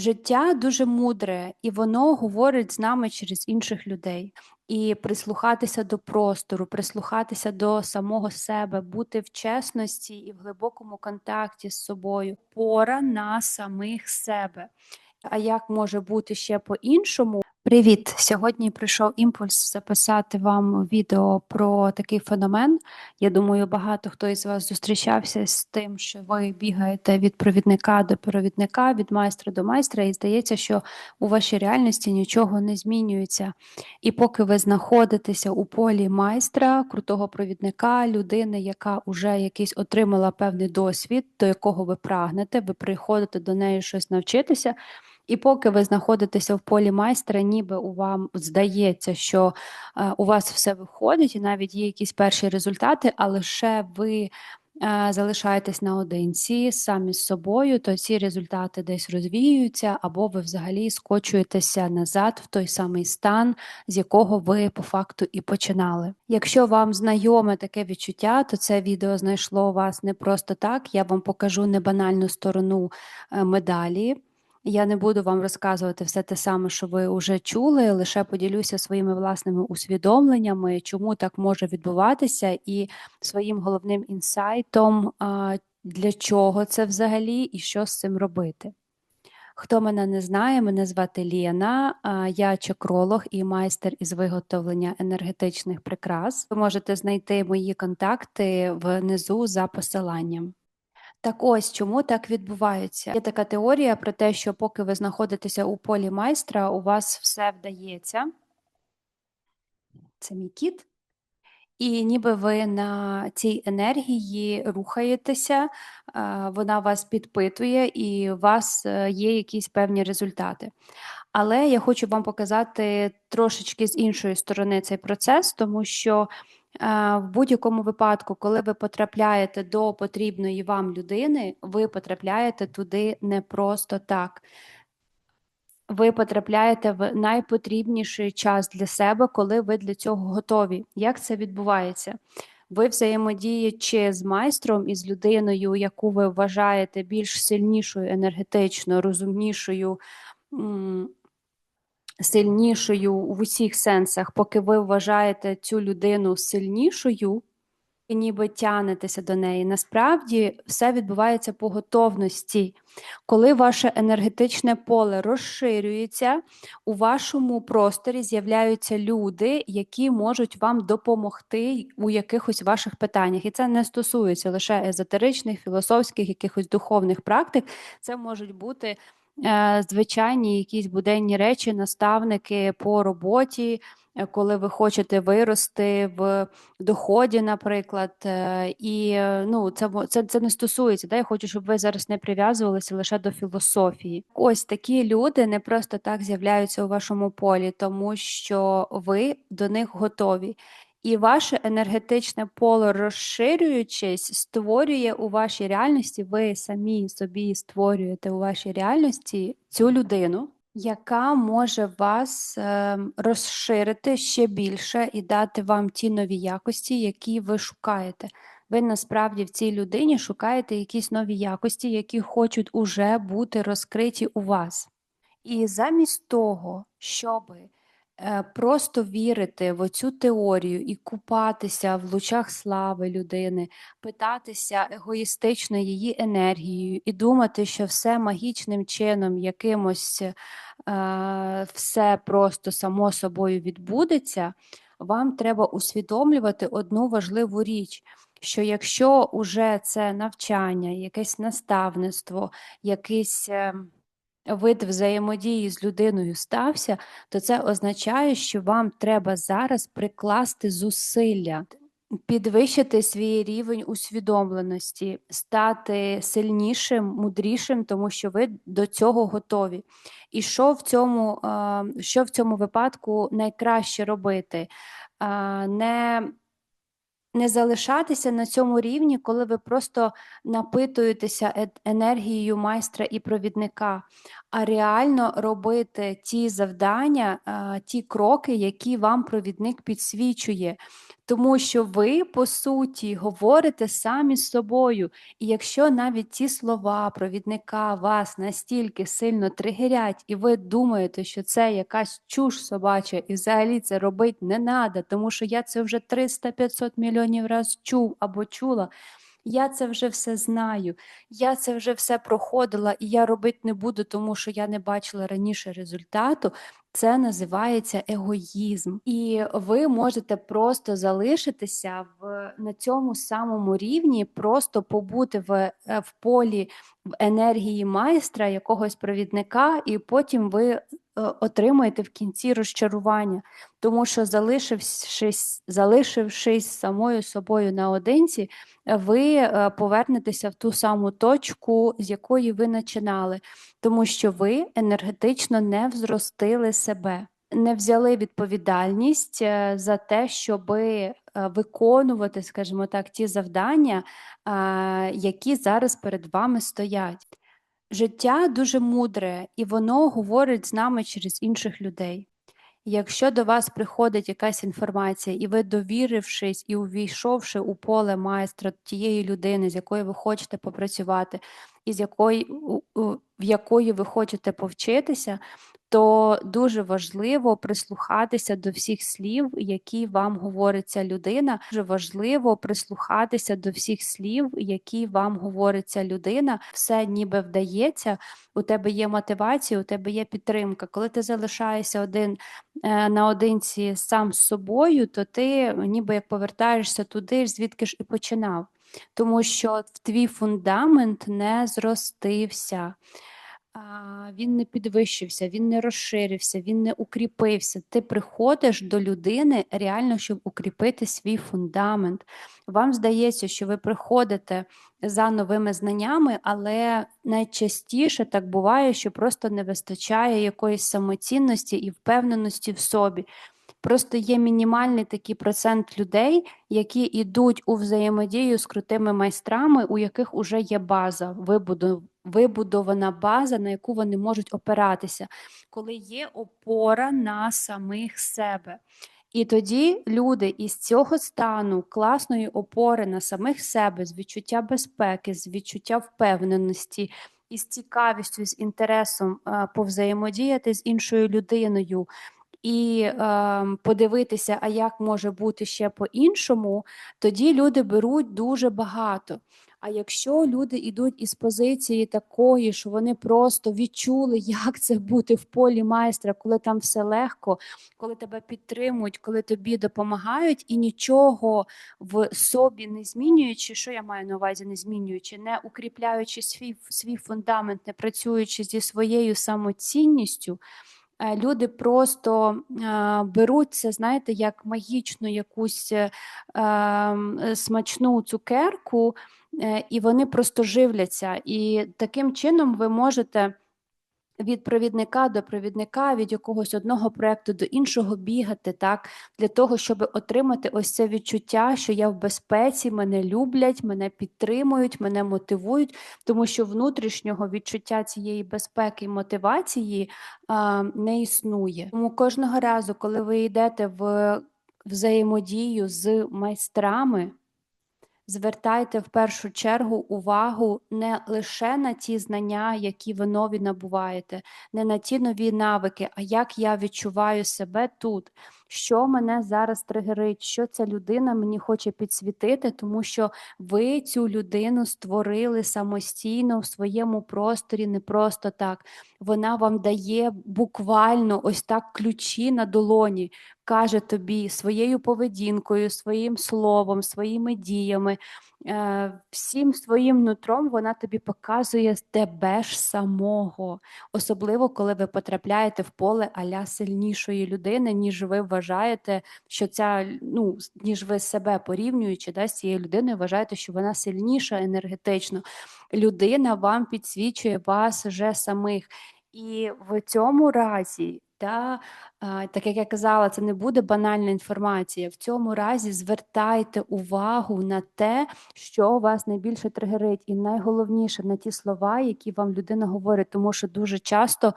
Життя дуже мудре, і воно говорить з нами через інших людей. І прислухатися до простору, прислухатися до самого себе, бути в чесності і в глибокому контакті з собою, пора на самих себе. А як може бути ще по-іншому? Привіт! Сьогодні прийшов імпульс записати вам відео про такий феномен. Я думаю, багато хто із вас зустрічався з тим, що ви бігаєте від провідника до провідника, від майстра до майстра, і здається, що у вашій реальності нічого не змінюється. І поки ви знаходитеся у полі майстра, крутого провідника, людини, яка вже якийсь отримала певний досвід, до якого ви прагнете, ви приходите до неї щось навчитися. І поки ви знаходитеся в полі майстра, ніби у вам здається, що е, у вас все виходить, і навіть є якісь перші результати, а лише ви е, залишаєтесь наодинці самі з собою, то ці результати десь розвіюються, або ви взагалі скочуєтеся назад в той самий стан, з якого ви по факту і починали. Якщо вам знайоме таке відчуття, то це відео знайшло вас не просто так. Я вам покажу небанальну сторону е, медалі. Я не буду вам розказувати все те саме, що ви вже чули, лише поділюся своїми власними усвідомленнями, чому так може відбуватися, і своїм головним інсайтом, для чого це взагалі і що з цим робити. Хто мене не знає, мене звати Лєна, я чакролог і майстер із виготовлення енергетичних прикрас. Ви можете знайти мої контакти внизу за посиланням. Так ось чому так відбувається? Є така теорія про те, що поки ви знаходитеся у полі майстра, у вас все вдається. Це мій кіт. І ніби ви на цій енергії рухаєтеся, вона вас підпитує, і у вас е, є якісь певні результати. Але я хочу вам показати трошечки з іншої сторони цей процес, тому що в будь-якому випадку, коли ви потрапляєте до потрібної вам людини, ви потрапляєте туди не просто так. Ви потрапляєте в найпотрібніший час для себе, коли ви для цього готові. Як це відбувається? Ви взаємодіючи з майстром і з людиною, яку ви вважаєте більш сильнішою, енергетично, розумнішою, сильнішою в усіх сенсах, поки ви вважаєте цю людину сильнішою, і ніби тянетеся до неї. Насправді все відбувається по готовності. Коли ваше енергетичне поле розширюється, у вашому просторі з'являються люди, які можуть вам допомогти у якихось ваших питаннях. І це не стосується лише езотеричних, філософських, якихось духовних практик. Це можуть бути звичайні якісь буденні речі, наставники по роботі, е, коли ви хочете вирости в доході, наприклад, е, і ну, це це, це не стосується. Да? Я хочу, щоб ви зараз не прив'язувалися лише до філософії. Ось такі люди не просто так з'являються у вашому полі, тому що ви до них готові. І ваше енергетичне поле, розширюючись, створює у вашій реальності, ви самі собі створюєте у вашій реальності цю людину, яка може вас е, розширити ще більше і дати вам ті нові якості, які ви шукаєте. Ви насправді в цій людині шукаєте якісь нові якості, які хочуть уже бути розкриті у вас. І замість того, щоби просто вірити в оцю теорію і купатися в лучах слави людини, питатися егоїстично її енергією і думати, що все магічним чином, якимось е, все просто само собою відбудеться, вам треба усвідомлювати одну важливу річ. Що якщо уже це навчання, якесь наставництво, якийсь ем, вид взаємодії з людиною стався, то це означає, що вам треба зараз прикласти зусилля, підвищити свій рівень усвідомленості, стати сильнішим, мудрішим, тому що ви до цього готові. І що в цьому, що в цьому випадку найкраще робити? Не не залишатися на цьому рівні, коли ви просто напитуєтеся енергією майстра і провідника, а реально робити ті завдання, ті кроки, які вам провідник підсвічує. Тому що ви, по суті, говорите самі з собою. І якщо навіть ті слова провідника вас настільки сильно тригерять, і ви думаєте, що це якась чуш собача, і взагалі це робити не треба, тому що я це вже 300-500 мільйонів разів чув або чула. Я це вже все знаю, я це вже все проходила, і я робити не буду, тому що я не бачила раніше результату. Це називається егоїзм, і ви можете просто залишитися в на цьому самому рівні, просто побути в, е, в полі в енергії майстра, якогось провідника, і потім ви е, отримуєте в кінці розчарування, тому що залишившись, залишившись самою собою наодинці, ви е, повернетеся в ту саму точку, з якої ви починали, тому що ви енергетично не взростили себе. Не взяли відповідальність е, за те, щоб виконувати, скажімо так, ті завдання, які зараз перед вами стоять. Життя дуже мудре, і воно говорить з нами через інших людей. Якщо до вас приходить якась інформація, і ви, довірившись і увійшовши у поле майстра тієї людини, з якою ви хочете попрацювати, і з якої, в якої ви хочете повчитися, то дуже важливо прислухатися до всіх слів, які вам говорить ця людина. Дуже важливо прислухатися до всіх слів, які вам говорить ця людина. Все ніби вдається. У тебе є мотивація, у тебе є підтримка. Коли ти залишаєшся один е, наодинці сам з собою, то ти ніби як повертаєшся туди, звідки ж і починав. Тому що твій фундамент не зростився він не підвищився, він не розширився, він не укріпився. Ти приходиш до людини реально, щоб укріпити свій фундамент. Вам здається, що ви приходите за новими знаннями, але найчастіше так буває, що просто не вистачає якоїсь самоцінності і впевненості в собі. Просто є мінімальний такий процент людей, які йдуть у взаємодію з крутими майстрами, у яких вже є база, вибудована база, на яку вони можуть опиратися, коли є опора на самих себе. І тоді люди із цього стану класної опори на самих себе, з відчуття безпеки, з відчуття впевненості, із цікавістю, з інтересом повзаємодіяти з іншою людиною і е, подивитися, а як може бути ще по-іншому, тоді люди беруть дуже багато. А якщо люди йдуть із позиції такої, що вони просто відчули, як це бути в полі майстра, коли там все легко, коли тебе підтримують, коли тобі допомагають, і нічого в собі не змінюючи, що я маю на увазі, не змінюючи, не укріпляючи свій свій фундамент, не працюючи зі своєю самоцінністю. Е, люди просто е, беруть це, знаєте, як магічну якусь е, ем, смачну цукерку, і вони просто живляться. І таким чином ви можете від провідника до провідника, від якогось одного проєкту до іншого бігати, так, для того, щоб отримати ось це відчуття, що я в безпеці, мене люблять, мене підтримують, мене мотивують, тому що внутрішнього відчуття цієї безпеки і мотивації а, не існує. Тому кожного разу, коли ви йдете в взаємодію з майстрами, Звертайте в першу чергу увагу не лише на ті знання, які ви нові набуваєте, не на ті нові навики, а як я відчуваю себе тут, що мене зараз тригерить, що ця людина мені хоче підсвітити, тому що ви цю людину створили самостійно в своєму просторі, не просто так. Вона вам дає буквально ось так ключі на долоні каже тобі своєю поведінкою, своїм словом, своїми діями, всім своїм нутром вона тобі показує тебе ж самого, особливо коли ви потрапляєте в поле аля сильнішої людини, ніж ви вважаєте, що ця, ну, ніж ви себе порівнюючи да, з цією людиною, вважаєте, що вона сильніша енергетично. Людина вам підсвічує вас вже самих. І в цьому разі та, так як я казала, це не буде банальна інформація. В цьому разі звертайте увагу на те, що вас найбільше тригерить, і найголовніше на ті слова, які вам людина говорить, тому що дуже часто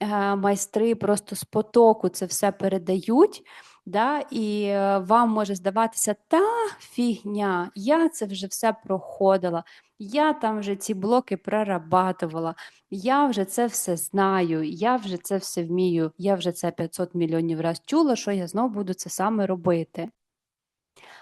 е, майстри просто з потоку це все передають. Да? І е, вам може здаватися, та фігня, я це вже все проходила, я там вже ці блоки прорабатувала, я вже це все знаю, я вже це все вмію, я вже це 500 мільйонів раз чула, що я знову буду це саме робити.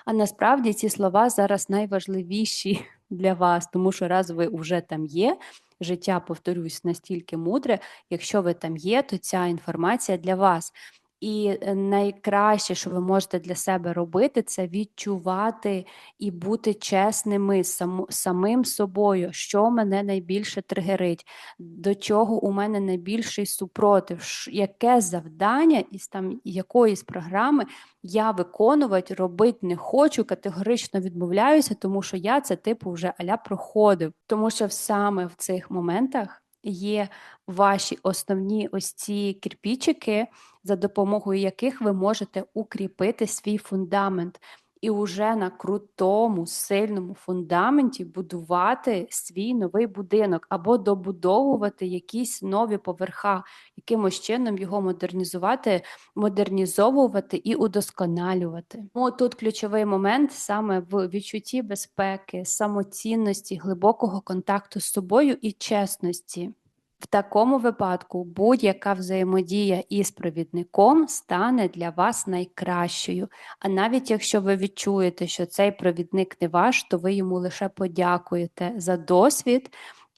А насправді ці слова зараз найважливіші для вас, тому що раз ви вже там є, життя, повторюсь, настільки мудре, якщо ви там є, то ця інформація для вас. І е, найкраще, що ви можете для себе робити, це відчувати і бути чесними сам, самим собою, що мене найбільше тригерить, до чого у мене найбільший супротив, яке завдання із там якоїсь програми я виконувати, робити не хочу, категорично відмовляюся, тому що я це типу вже аля проходив. Тому що саме в цих моментах є ваші основні ось ці кирпічики, за допомогою яких ви можете укріпити свій фундамент. І вже на крутому, сильному фундаменті будувати свій новий будинок або добудовувати якісь нові поверха, якимось чином його модернізувати, модернізовувати і удосконалювати. Тому тут ключовий момент саме в відчутті безпеки, самоцінності, глибокого контакту з собою і чесності. В такому випадку будь-яка взаємодія із провідником стане для вас найкращою. А навіть якщо ви відчуєте, що цей провідник не ваш, то ви йому лише подякуєте за досвід.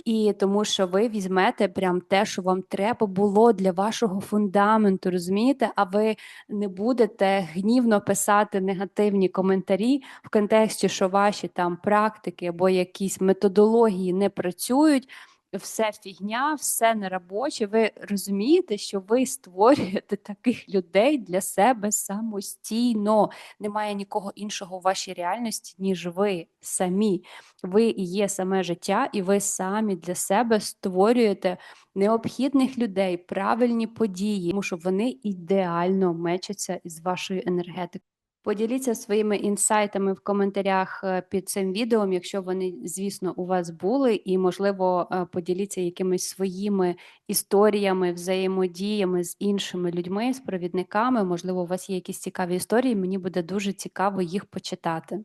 І тому що ви візьмете прям те, що вам треба було для вашого фундаменту, розумієте? А ви не будете гнівно писати негативні коментарі в контексті, що ваші там практики або якісь методології не працюють все фігня, все неробоче. Ви розумієте, що ви створюєте таких людей для себе самостійно. Немає нікого іншого у вашій реальності, ніж ви самі. Ви є саме життя, і ви самі для себе створюєте необхідних людей, правильні події, тому що вони ідеально мечаться із вашою енергетикою. Поділіться своїми інсайтами в коментарях е, під цим відео, якщо вони, звісно, у вас були, і, можливо, е, поділіться якимись своїми історіями, взаємодіями з іншими людьми, з провідниками. Можливо, у вас є якісь цікаві історії. Мені буде дуже цікаво їх почитати.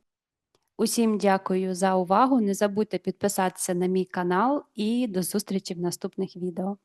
Усім дякую за увагу. Не забудьте підписатися на мій канал і до зустрічі в наступних відео.